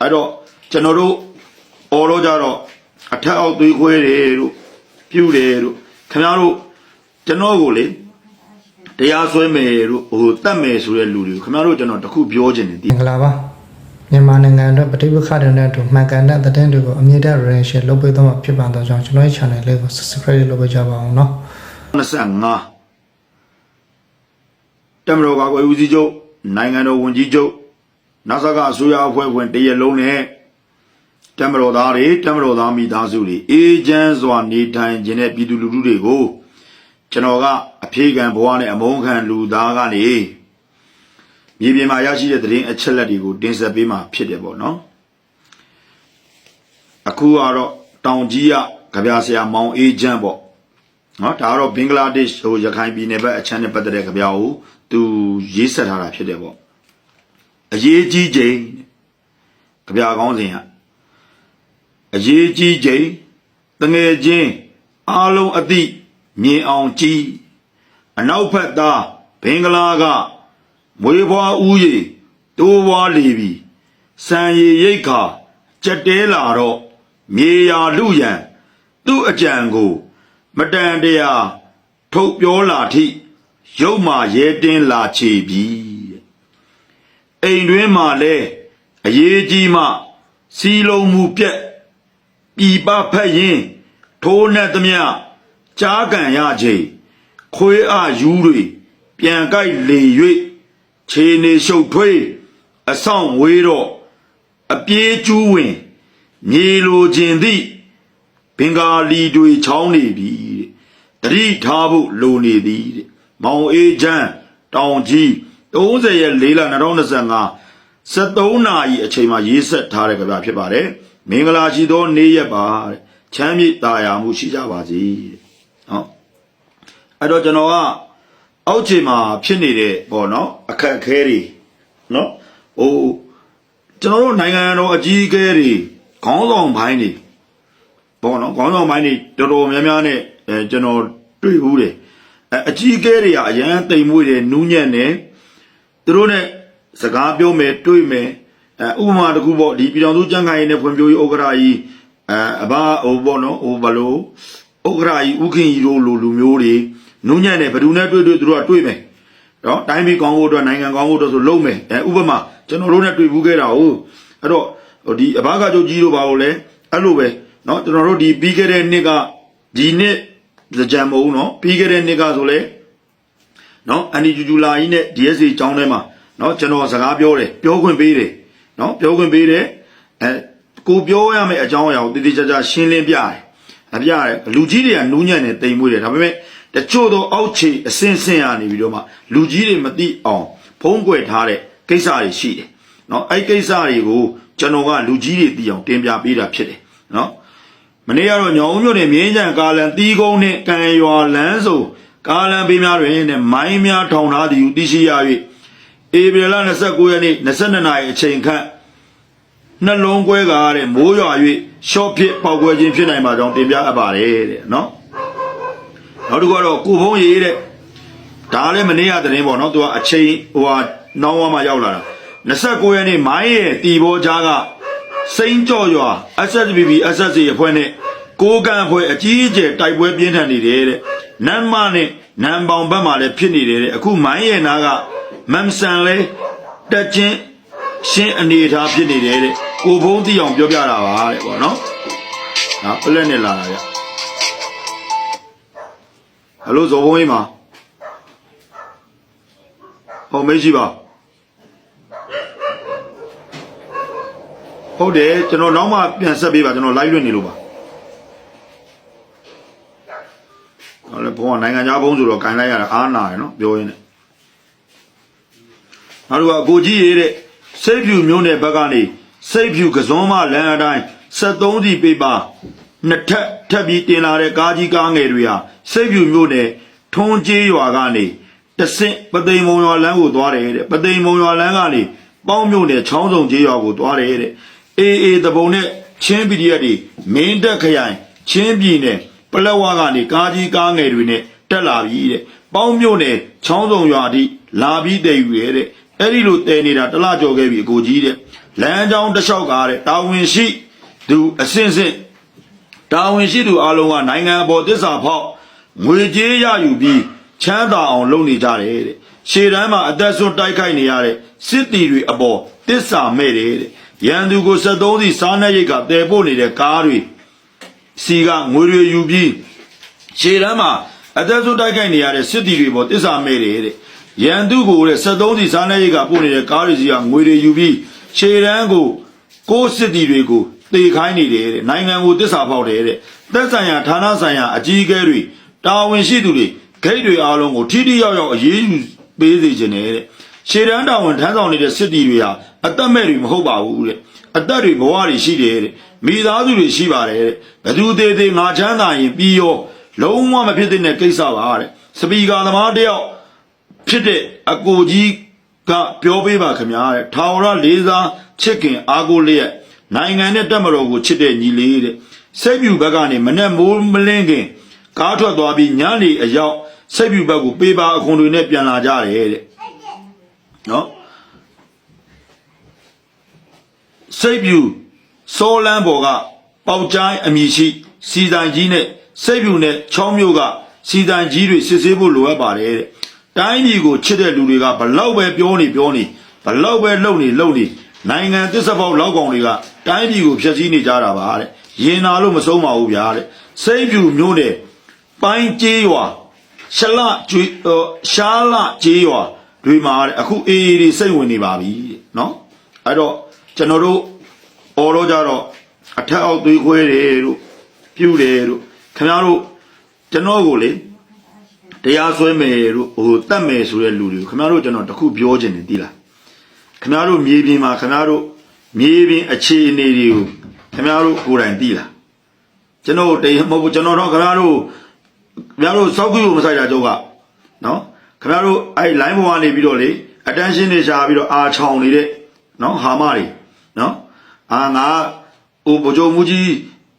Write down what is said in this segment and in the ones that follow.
အဲ့တော့ကျွန်တော်တို့အော်တော့ကြတော့အထက်အောက်သွေးခွဲတယ်တို့ပြုတယ်တို့ခင်ဗျားတို့ကျွန်တော်ကိုလေတရားစွဲမယ်တို့ဟိုတတ်မယ်ဆိုတဲ့လူတွေကိုခင်ဗျားတို့ကျွန်တော်တခုပြောချင်တယ်ဒီမင်္ဂလာပါမြန်မာနိုင်ငံအတွက်ပဋိပက္ခတွေနဲ့အတူမှန်ကန်တဲ့သတင်းတွေကိုအမြင့်တဲ့ relation လုပ်ပေးသွားမှာဖြစ်ပါတော့ကြောင့်ကျွန်တော်ရဲ့ channel လေးကို subscribe လုပ်ပေးကြပါအောင်နော်25တမတော်ကာကွယ်ဦးစီးချုပ်နိုင်ငံတော်ဝန်ကြီးချုပ် နာဆာကအစိုးရအဖွဲ့ဝင်တရက်လုံးနဲ့တမတော်သားတွေတမတော်သားမိသားစုတွေအေဂျင့်စွာနေထိုင်ခြင်းတဲ့ပြည်သူလူထုတွေကိုကျွန်တော်ကအဖြေခံဘဝနဲ့အမုန်းခံလူသားကနေမြေပြင်မှာရရှိတဲ့သတင်းအချက်လက်တွေကိုတင်ဆက်ပေးမှာဖြစ်တယ်ပေါ့နော်အခုကတော့တောင်ကြီးကကြပြဆရာမောင်အေဂျင့်ပေါ့နော်ဒါကတော့ဘင်္ဂလားဒေ့ရှ်ဟိုရခိုင်ပြည်နယ်ဘက်အချမ်းနဲ့ပတ်သက်တဲ့ကြပြာကိုသူရေးဆက်ထားတာဖြစ်တယ်ပေါ့ အရေးကြီးချိန်ကြပြာကောင်းစဉ်ကအရေးကြီးချိန်တငယ်ချင်းအားလုံးအသည့်မြင်အောင်ကြည်အနောက်ဖက်သားဘင်္ဂလားကမွေးဖွားဦးရေတိုးပွားလေပြီစံရည်ရိတ်ခါကြက်တဲလာတော့မြေယာလူရန်သူ့အကြံကို မတန်တရားထုတ်ပြောလာထိရုပ်မာရဲတင်းလာချေပြီတဲ့ အိမ်တွင်းမှာလဲအရေးကြီးမှ စီလုံးမှုပြက်ပြည်ပဖက်ရင်ထိုးနှက်သမျှကြားကန်ရချိန်ခွေးအယူတွေပြန်ကြိုက်လေ၍ခြေနေရှုပ်ထွေးအဆောင်ဝေးတော့အပြေးကျူးဝင်မြေလိုခြင်းသည့်ဘင်္ဂါလီတွေချောင်းနေပြီတဲ့တတိထားဖို့လိုနေသည်တဲ့မောင်အေးချမ်းတောင်ကြီး 30ရက်4လ2025 73နာရီအချိန်မှာရေးဆက်ထားတဲ့ကြပြဖြစ်ပါတယ်မင်္ဂလာရှိသောနေ့ရက်ပါတဲ့ချမ်းမြေ့တာယာမှုရှိကြပါစေတဲ့ဟောအဲ့တော့ကျွန်တော်ကအောက်ခြေမှာဖြစ်နေတဲ့ပေါ့နော်အခက်အခဲတွေနော်ဟိုကျွန်တော်တို့နိုင်ငံတော်အကြီးအကဲတွေခေါင်းဆောင်ပိုင်းတွေပေါ့နော်ခေါင်းဆောင်ပိုင်းတွေတော်တော်များများနဲ့အဲကျွန်တော်တွေ့ဘူးတယ်အဲအကြီးအကဲတွေကအရန်တိမ်မွေးတယ်နူးညံ့တယ် သူတို့နဲ့စကားပြောမယ်တွေ့မယ်အဲဥပမာတခုပေါ့ဒီပြည်တော်စုကျန်းခိုင်ရေးနဲ့ဖွံ့ဖြိုးရေးဥက္ကရာကြီးအဲအဘဟိုပေါ့နော်ဟိုဘလို့ဥက္ကရာကြီးဥခင်ကြီးတို့လိုလူမျိုးတွေနုညံ့တယ်ဘယ်သူနဲ့တွေ့တွေ့သူတို့ကတွေ့မယ်နော်တိုင်းပြည်ကောင်းဖို့အတွက်နိုင်ငံကောင်းဖို့အတွက်ဆိုလုပ်မယ်အဲဥပမာကျွန်တော်တို့နဲ့တွေ့ဘူးခဲ့တာဟုတ်အဲ့တော့ဒီအဘကချုပ်ကြီးတို့ပါလို့လဲအဲ့လိုပဲနော်ကျွန်တော်တို့ဒီပြီးခဲ့တဲ့နှစ်ကဒီနှစ်ကြံမဟုတ်နော်ပြီးခဲ့တဲ့နှစ်ကဆိုလဲ နော် NGU လာကြီးနဲ့ DSA ចောင်းထဲမှာနော်ကျွန်တော်စကားပြောတယ်ပြောခွင့်ပေးတယ်နော်ပြောခွင့်ပေးတယ်အဲကိုပြောရမယ့်အကြောင်းအရာကိုတိတိကျကျရှင်းလင်းပြတယ်အပြရတယ်လူကြီးတွေကနူးညံ့နေတိမ်မွေးတယ်ဒါပေမဲ့တချို့သောအောက်ခြေအစင်းစင်းရနေပြီးတော့မှလူကြီးတွေမသိအောင်ဖုံးကွယ်ထားတဲ့ကိစ္စတွေရှိတယ်နော်အဲ့ကိစ္စတွေကိုကျွန်တော်ကလူကြီးတွေသိအောင်တင်ပြပေးတာဖြစ်တယ်နော်မနေ့ကတော့ညောင်ဦးမြို့နယ်မြင်းကြံကားလန်တီးကုန်းနဲ့ကံရွာလမ်းဆို ကာလန်ပေးများတွင်နဲ့မိုင်းများထောင်ထားသည်ဟုသိရှိရ၍ဧပြီလ29ရက်နေ့22နာရီအချိန်ခန့်နှလုံးကွဲကားတဲ့မိုးရွာ၍ရှော့ဖြစ်ပေါက်ကွဲခြင်းဖြစ်နိုင်ပါကြောင်းတင်ပြအပ်ပါတယ်တဲ့နော်နောက်တစ်ခုကတော့ကိုဖုံးရေးတဲ့ဒါလည်းမနေ့ကသတင်းပေါ့နော်သူကအချိန်ဟိုဟာနောင်းဝါမှာရောက်လာတာ29ရက်နေ့မိုင်းရဲ့တီဘောကြားကစိန်ကြော့ရွာ SSBB SSC အဖွဲ့နဲ့ကိုကံအဖွဲ့အကြီးအကျယ်တိုက်ပွဲပြင်းထန်နေတယ်တဲ့ နမ်းမနဲ့နမ်းပေါင်ဘက်မှာလည်းဖြစ်နေတယ်တဲ့အခုမိုင်းရဲ့နာကမမ်ဆန်လဲတက်ချင်းရှင်းအနေအထားဖြစ်နေတယ်တဲ့ကိုဘုံတီအောင်ပြောပြတာပါတဲ့ပေါ့နော်ဟာပလက်နဲ့လာတာဗျဟယ်လိုဇော်ဘုံကြီးမှာဟောမေးရှိပါဟုတ်တယ်ကျွန်တော်နောက်မှပြန်ဆက်ပေးပါကျွန်တော် live လွှင့်နေလို့ပါဟောလေ ဘုံကနိုင်ငံခြားဘုံဆိုတော့ကန်လိုက်ရတာအားနာရယ်နော်ပြောရင်းနဲ့နောက်တစ်ခုကကိုကြီးရေးတဲ့စိတ်ဖြူမျိုးနယ်ဘက်ကနေစိတ်ဖြူကစွန်းမလမ်းအတိုင်း73စီပေးပါနှစ်ထပ်ထပ်ပြီးတင်လာတဲ့ကားကြီးကားငယ်တွေဟာစိတ်ဖြူမျိုးနယ်ထွန်းကျေးရွာကနေတဆင့်ပသိမ်မုံရွာလမ်းကိုသွားတယ်တဲ့ပသိမ်မုံရွာလမ်းကနေပေါင်းမြို့နယ်ချောင်းစုံကျေးရွာကိုသွားတယ်တဲ့အေအေတပုံနဲ့ချင်းပီဒီအက်တွေမင်းတက်ခရိုင်ချင်းပြည်နယ်ပ လက်ဝကနေကားကြီးကားငယ်တွေနဲ့တက်လာပြီတဲ့ပေါင်းမြို့နယ်ချောင်းစုံရွာအထိလာပြီးတည်ယူရဲတဲ့အဲ့ဒီလိုတည်နေတာတစ်လကျော်ခဲ့ပြီအကိုကြီးတဲ့လမ်းကြောင်းတစ်လျှောက်ကတဲ့တာဝန်ရှိသူအစင်စင်တာဝန်ရှိသူအလုံးကနိုင်ငံအပေါ်တစ္ဆာဖောက်ငွေကြေးရယူပြီးချမ်းသာအောင်လုပ်နေကြတယ်တဲ့ရှေ့တန်းမှာအသက်ဆွတိုက်ခိုက်နေရတဲ့စစ်တီတွေအပေါ်တစ္ဆာမဲ့တယ်တဲ့ရန်သူကို73စီစားနှက်ရိတ်ကတည်ပို့နေတဲ့ကားတွေ စီကငွေတွေယူပြီးရှေ့တန်းမှာအသက်ဆုံးတိုက်ခိုက်နေရတဲ့စစ်တီတွေပေါ်တစ္ဆာမဲ့တယ်တဲ့ရန်သူကိုတဲ့73စီစားနေရိတ်ကပို့နေတဲ့ကားတွေစီကငွေတွေယူပြီးရှေ့တန်းကိုကိုးစစ်တီတွေကိုတေခိုင်းနေတယ်တဲ့နိုင်ငံကိုတစ္ဆာဖောက်တယ်တဲ့သက်ဆိုင်ရာဌာနဆိုင်ရာအကြီးအကဲတွေတာဝန်ရှိသူတွေဂိတ်တွေအားလုံးကိုထိထိရောက်ရောက်အရေးယူပေးစေခြင်းနဲ့တဲ့ ရှေ့တန်းတာဝန်ထမ်းဆောင်နေတဲ့စစ်တီတွေဟာအသက်မဲ့တွေမဟုတ်ပါဘူးတဲ့အသက်တွေဘဝတွေရှိတယ်တဲ့မိသားစုတွေရှိပါတယ်တဲ့ဘသူသေးသေးငါချမ်းသာရင်ပြီးရောလုံးဝမဖြစ်တဲ့ကိစ္စပါတဲ့စပီကာသမားတယောက်ဖြစ်တဲ့အကိုကြီးကပြောပေးပါခင်ဗျာတဲ့ထာဝရလေးစားချစ်ခင်အားကိုးလျက်နိုင်ငံနဲ့တက်မတော်ကိုချစ်တဲ့ညီလေးတဲ့စိတ်ပြူဘက်ကနေမနဲ့မိုးမလင်းခင်ကားထွက်သွားပြီးညနေအရောက်စိတ်ပြူဘက်ကိုပေးပါအခွန်တွေနဲ့ပြန်လာကြတယ်တဲ့ နော်စိတ်ပြူစောလန်းဘော်ကပေါက်ချိုင်းအမည်ရှိစီတိုင်ကြီးနဲ့စိတ်ပြူနဲ့ချောင်းမျိုးကစီတိုင်ကြီးတွေစစ်ဆေးဖို့လိုအပ်ပါတယ်တဲ့တိုင်းပြည်ကိုချစ်တဲ့လူတွေကဘလောက်ပဲပြောနေပြောနေဘလောက်ပဲလှုပ်နေလှုပ်နေနိုင်ငံသစ္စာပေါက်လောက်ကောင်တွေကတိုင်းပြည်ကိုဖျက်ဆီးနေကြတာပါတဲ့ရင်နာလို့မဆုံးပါဘူးဗျာတဲ့စိတ်ပြူမျိုးနဲ့ပိုင်းကျေးရွာရှလကျွေးဟိုရှားလကျေးရွာ တွေမှာတဲ့အခုအေးအေးတွေစိတ်ဝင်နေပါပြီတဲ့နော်အဲ့တော့ကျွန်တော်တို့အော်တော့ကြတော့အထက်အောက်သွေးခွဲတယ်တို့ပြုတ်တယ်တို့ခင်ဗျားတို့ကျွန်တော်ကိုလေတရားစွဲမယ်တို့ဟိုတတ်မယ်ဆိုတဲ့လူတွေကိုခင်ဗျားတို့ကျွန်တော်တခုပြောချင်တယ်သိလားခင်ဗျားတို့မြေပြင်မှာခင်ဗျားတို့မြေပြင်အခြေအနေတွေကိုခင်ဗျားတို့ကိုယ်တိုင်သိလားကျွန်တော်တရားမဟုတ်ဘူးကျွန်တော်တော့ခင်ဗျားတို့ခင်ဗျားတို့စောက်ကူကိုမဆိုင်တာကြောက်ကနော် ခင်ဗျားတို့အဲ့ line ပေါ်ကနေပြီးတော့လေ attention တွေရှာပြီးတော့အာချောင်နေတဲ့နော်ဟာမတွေနော်အာငါဟိုဗကြုံမူကြီး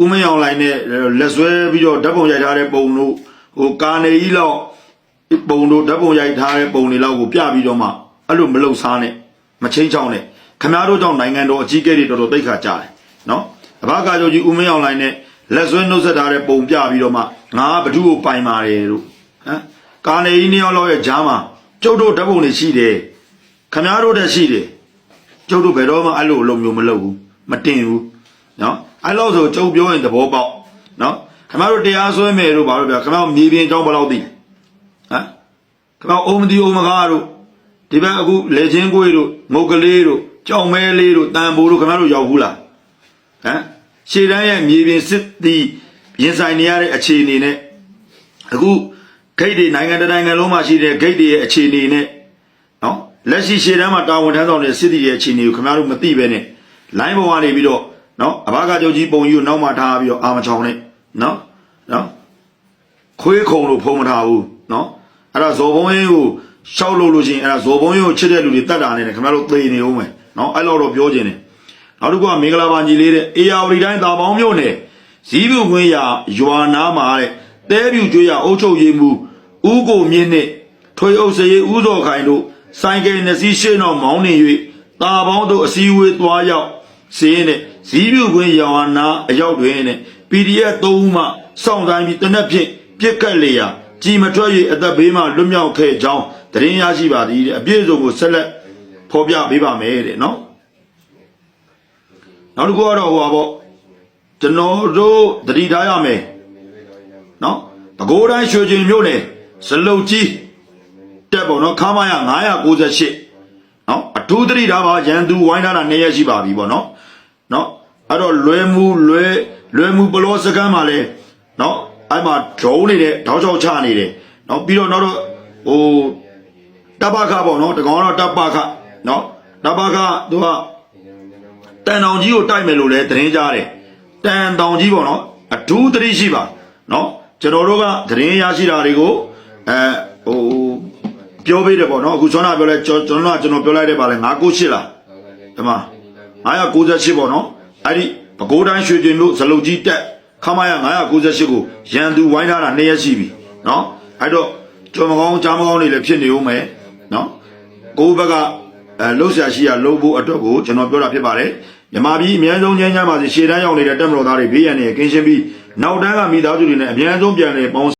ဦးမင်းအောင်လိုင်းနဲ့လက်ဆွဲပြီးတော့ဓာတ်ပုံရိုက်ထားတဲ့ပုံတို့ဟိုကာနေကြီးလောက်ပုံတို့ဓာတ်ပုံရိုက်ထားတဲ့ပုံတွေလောက်ကိုပြပြီးတော့မှအဲ့လိုမလုံစားနဲ့မချင်းချောင်းနဲ့ခမားတို့ကြောင့်နိုင်ငံတော်အကြီးအကဲတွေတော်တော်သိခါကြတယ်နော်အဘကာချုပ်ကြီးဦးမင်းအောင်လိုင်းနဲ့လက်ဆွဲနှုတ်ဆက်ထားတဲ့ပုံပြပြီးတော့မှငါကဘ누구ကိုပိုင်ပါတယ်တို့ဟမ် ကာနေကြီးနှစ်ယောက်လောက်ရဲ့ဂျားမှာကျုပ်တို့ဓာတ်ပုံတွေရှိတယ်ခမားတို့တည်းရှိတယ်ကျုပ်တို့ဘယ်တော့မှအဲ့လိုအလုံးမျိုးမလုပ်ဘူးမတင်ဘူးနော်အဲ့လိုဆိုကျုပ်ပြောရင်သဘောပေါက်နော်ခင်ဗျားတို့တရားစွဲမယ်တို့ဘာလို့ပြောခင်ဗျားတို့မြေပြင်အကြောင်းဘယ်လောက်သိဟမ်ခင်ဗျားအုံမဒီအုံမကားတို့ဒီဘက်အခုလေချင်းကိုွေတို့ငုတ်ကလေးတို့ကြောင်မဲလေးတို့တန်ဖိုးတို့ခင်ဗျားတို့ရောက်ဘူးလားဟမ်ရှေ့တန်းရဲ့မြေပြင်စစ်သည်ရင်ဆိုင်နေရတဲ့အခြေအနေနဲ့အခု ဂိတ်တွေနိုင်ငံတစ်နိုင်ငံလုံးမှာရှိတဲ့ဂိတ်တွေရဲ့အခြေအနေနဲ့နော်လက်ရှိရှေ့တန်းမှာတာဝန်ထမ်းဆောင်တဲ့စစ်တီရဲ့အခြေအနေကိုခင်ဗျားတို့မသိပဲနဲ့ line ပေါ်ကနေပြီးတော့နော်အဘကကြုတ်ကြီးပုံကြီးကိုနောက်မှထားပြီးတော့အာမချောင်းနဲ့နော်နော်ခွေးခုံလို့ဖုံးမထားဘူးနော်အဲ့ဒါဇော်ဘုံရင်ကိုရှောက်လို့လို့ရှိရင်အဲ့ဒါဇော်ဘုံရင်ကိုချစ်တဲ့လူတွေတတ်တာနဲ့ခင်ဗျားတို့သိနေဦးမယ်နော်အဲ့လောက်တော့ပြောခြင်းတယ်နောက်တစ်ခုကမင်္ဂလာပါညီလေးတဲ့အေယာဝတီတိုင်းတာပေါင်းမြို့နယ်ဇီးပြူခွင်းရရွာနာမှာတဲ့တဲပြူကျွေးရအုတ်ချုပ်ရည်မှု ဦးကိုမြင့်နဲ့ထွေအုပ်စရေးဦးစော်ခိုင်တို့ဆိုင်ကယ်နှစ်စီးရှေ့နောက်မောင်းနေ၍တာပေါင်းတို့အစည်းအဝေးသွားရောက်စီးရင်တဲ့ဇီးပြူခွင်းရွာနာအရောက်တွင်တဲ့ PDF ၃ဦးမှစောင့်တိုင်းပြီးတနက်ဖြင့်ပြစ်ကတ်လေရာကြည်မထွက်၍အသက်ဘေးမှလွတ်မြောက်ခဲ့ကြောင်းသတင်းရရှိပါသည်တဲ့အပြည့်အစုံကိုဆက်လက်ဖော်ပြပေးပါမယ်တဲ့နော်နောက်တစ်ခုကတော့ဟိုပါပေါ့ကျွန်တော်တို့တတိထားရမယ်နော်ပဲခူးတိုင်းရွှေကျင်မြို့နယ် ဇလုတ်ကြီးတက်ပေါ့နော်ခါမရ998နော်အထူးတတိထားပါရန်သူဝိုင်းထားတာနှစ်ရက်ရှိပါပြီပေါ့နော်နော်အဲ့တော့လွယ်မှုလွယ်လွယ်မှုပလောစကမ်းမှာလဲနော်အဲ့မှာဒုံးနေတဲ့တောက်ချောက်ချနေတယ်နော်ပြီးတော့နောက်တော့ဟိုတပ်ပခပေါ့နော်တကောင်ကတော့တပ်ပခနော်တပ်ပခသူကတန်တောင်ကြီးကိုတိုက်မယ်လို့လည်းသတင်းကြားတယ်တန်တောင်ကြီးပေါ့နော်အထူးသတိရှိပါနော်ကျွန်တော်တို့ကသတင်းရရှိတာတွေကို အဲဟိုပြောပေးတယ်ပေါ့နော်အခုကျွန်တော်ပြောလဲကျွန်တော်ကကျွန်တော်ပြောလိုက်တဲ့ပါလဲ998လားဒီမှာ998ပေါ့နော်အဲ့ဒီပဲခူးတိုင်းရွှေကျင်လို့ဇလုတ်ကြီးတက်ခမရ998ကိုရန်သူဝိုင်းထားတာနှစ်ရက်ရှိပြီနော်အဲ့တော့ကျွန်မကောင်းကြားမကောင်းတွေလည်းဖြစ်နေဦးမယ်နော်ကိုယ်ဘက်ကအဲလှုပ်ရှားရှိရလှုပ်ဖို့အတွက်ကိုကျွန်တော်ပြောတာဖြစ်ပါတယ်မြန်မာပြည်အများဆုံးချမ်းချမ်းပါစေရှေ့တန်းရောက်နေတဲ့တက်မတော်သားတွေဘေးရန်တွေကင်းရှင်းပြီးနောက်တန်းကမိသားစုတွေနဲ့အများဆုံးပြန်လည်ပေါင်း